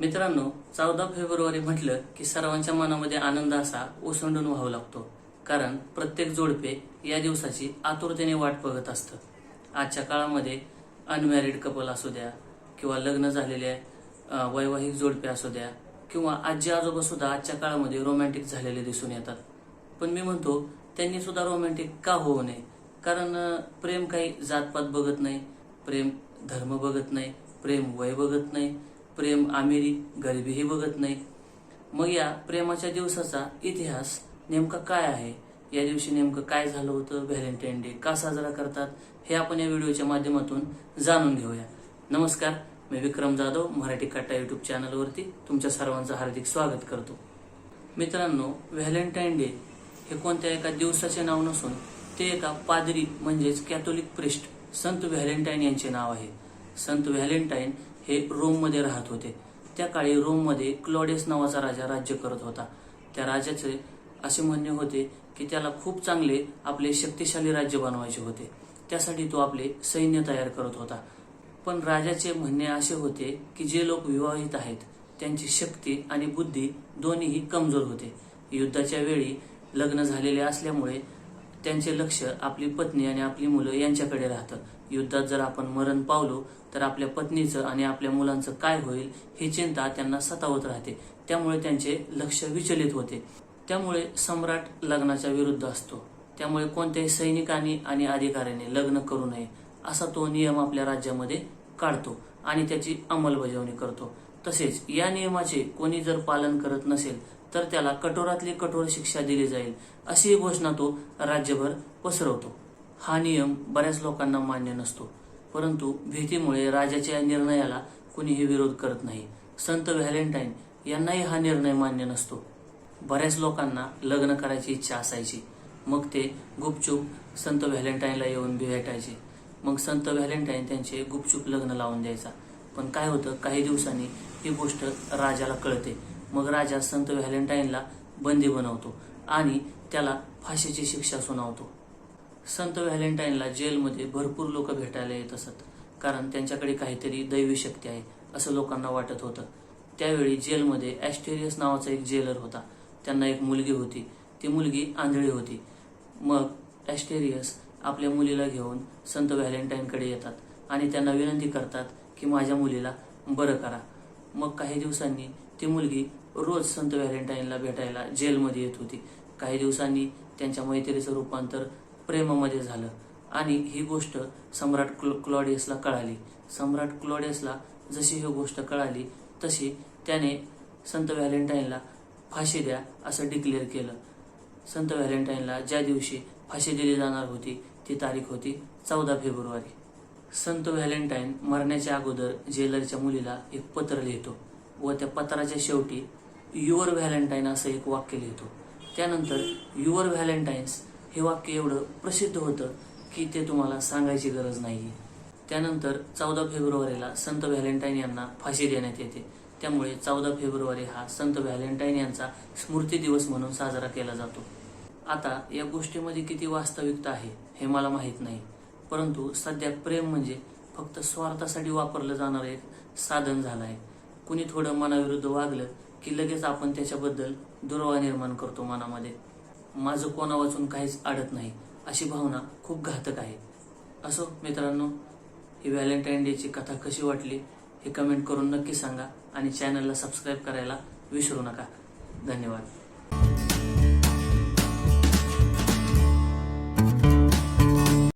मित्रांनो चौदा फेब्रुवारी म्हटलं की सर्वांच्या मनामध्ये आनंद असा ओसंडून व्हावा लागतो. कारण प्रत्येक जोडपे या दिवसाची आतुरतेने वाट बघत असतं. आजच्या काळामध्ये अनमॅरिड कपल असू द्या किंवा लग्न झालेले वैवाहिक जोडपे असू द्या किंवा आजी आजोबा सुद्धा आजच्या काळामध्ये रोमॅन्टिक झालेले दिसून येतात. पण मी म्हणतो त्यांनी सुद्धा रोमॅन्टिक का होऊ नये? कारण प्रेम काही जातपात बघत नाही प्रेम धर्म बघत नाही प्रेम वय बघत नाही प्रेम आमिरी गरिबीही बघत नाही. मग या प्रेमाच्या दिवसाचा इतिहास नेमका काय आहे? या दिवशी नेमकं काय झालं होतं? व्हॅलेंटाईन डे का साजरा करतात? हे आपण या व्हिडिओच्या माध्यमातून जाणून घेऊया. नमस्कार मी विक्रम जाधव मराठी काटा युट्यूब चॅनलवरती तुमच्या सर्वांचं हार्दिक स्वागत करतो. मित्रांनो व्हॅलेंटाईन डे हे कोणत्या एका दिवसाचे नाव नसून ते एका पादरी म्हणजेच कॅथोलिक प्रिस्ट संत व्हॅलेंटाईन यांचे नाव आहे. संत व्हॅलेंटाईन हे रोममध्ये राहत होते. त्या काळी रोममध्ये क्लॉडेस नावाचा राजा राज्य करत होता. त्या राजाचे असे म्हणणे होते की त्याला खूप चांगले आपले शक्तिशाली राज्य बनवायचे होते. त्यासाठी तो आपले सैन्य तयार करत होता. पण राजाचे म्हणणे असे होते की जे लोक विवाहित आहेत त्यांची शक्ती आणि बुद्धी दोन्हीही कमजोर होते. युद्धाच्या वेळी लग्न झालेले असल्यामुळे त्यांचे लक्ष आपली पत्नी आणि आपली मुलं यांच्याकडे राहतं. युद्धात जर आपण मरण पावलो तर आपल्या पत्नीचं आणि आपल्या मुलांचं काय होईल ही चिंता त्यांना सतावत राहते. त्यामुळे त्यांचे लक्ष विचलित होते. त्यामुळे सम्राट लग्नाच्या विरुद्ध असतो. त्यामुळे कोणत्याही सैनिकांनी आणि अधिकाऱ्यांनी लग्न करू नये असा तो नियम आपल्या राज्यामध्ये काढतो आणि त्याची अंमलबजावणी करतो. तसेच या नियमाचे कोणी जर पालन करत नसेल तर त्याला कठोरातली कठोर शिक्षा दिली जाईल अशी घोषणा तो राज्यभर पसरवतो. हा नियम बऱ्याच लोकांना मान्य नसतो परंतु भीतीमुळे राजाच्या निर्णयाला कुणीही विरोध करत नाही. संत व्हॅलेंटाईन यांनाही हा निर्णय मान्य नसतो. बऱ्याच लोकांना लग्न करायची इच्छा असायची. मग ते गुपचूप संत व्हॅलेंटाईनला येऊन भेटायचे. मग संत व्हॅलेंटाईन त्यांचे गुपचूप लग्न लावून द्यायचा. पण काय होतं काही दिवसांनी ही गोष्ट राजाला कळते. मग राजा संत व्हॅलेंटाईनला बंदी बनवतो आणि त्याला फाशीची शिक्षा सुनावतो. संत व्हॅलेंटाईनला जेलमध्ये भरपूर लोक भेटायला येत असत कारण त्यांच्याकडे काहीतरी दैवी शक्ती आहे असं लोकांना वाटत होतं. त्यावेळी जेलमध्ये ॲस्टेरियस नावाचा एक जेलर होता. त्यांना एक मुलगी होती. ती मुलगी आंधळी होती. मग ॲस्टेरियस आपल्या मुलीला घेऊन संत व्हॅलेंटाईनकडे येतात आणि त्यांना विनंती करतात की माझ्या मुलीला बरं करा. मग काही दिवसांनी ती मुलगी रोज संत व्हॅलेंटाईनला भेटायला जेलमध्ये येत होती. काही दिवसांनी त्यांच्या मैत्रीचं रूपांतर प्रेमामध्ये झालं आणि ही गोष्ट सम्राट क्लो क्लॉडियसला कळाली. सम्राट क्लॉडियसला जशी ही गोष्ट कळाली तशी त्याने संत व्हॅलेंटाईनला फाशी द्या असं डिक्लेअर केलं. संत व्हॅलेंटाईनला ज्या दिवशी फाशी दिली जाणार होती ती तारीख होती चौदा फेब्रुवारी. संत व्हॅलेंटाईन मरण्याच्या अगोदर जेलरच्या मुलीला एक पत्र लिहितो. व त्या पत्राच्या शेवटी युअर व्हॅलेंटाईन असं एक वाक्य लिहितो. त्यानंतर युअर व्हॅलेंटाईन्स हे वाक्य एवढं प्रसिद्ध होतं की ते तुम्हाला सांगायची गरज नाही त्यानंतर चौदा फेब्रुवारीला संत व्हॅलेंटाईन यांना फाशी देण्यात येते. त्यामुळे चौदा फेब्रुवारी हा संत व्हॅलेंटाईन यांचा स्मृती दिवस म्हणून साजरा केला जातो. आता या गोष्टीमध्ये किती वास्तविकता आहे हे मला माहीत नाही. परंतु सध्या प्रेम म्हणजे फक्त स्वार्थासाठी वापरलं जाणारं एक साधन झालं आहे कुणी थोडं मनाविरुद्ध वागलं की लगेच आपण त्याच्याबद्दल दुरावा निर्माण करतो मनामध्ये. माझं कोणा वाचून काहीच अडत नाही अशी भावना खूप घातक आहे. असो मित्रांनो ही व्हॅलेंटाईन डेची कथा कशी वाटली हे कमेंट करून नक्की सांगा आणि चॅनलला सबस्क्राईब करायला विसरू नका. धन्यवाद.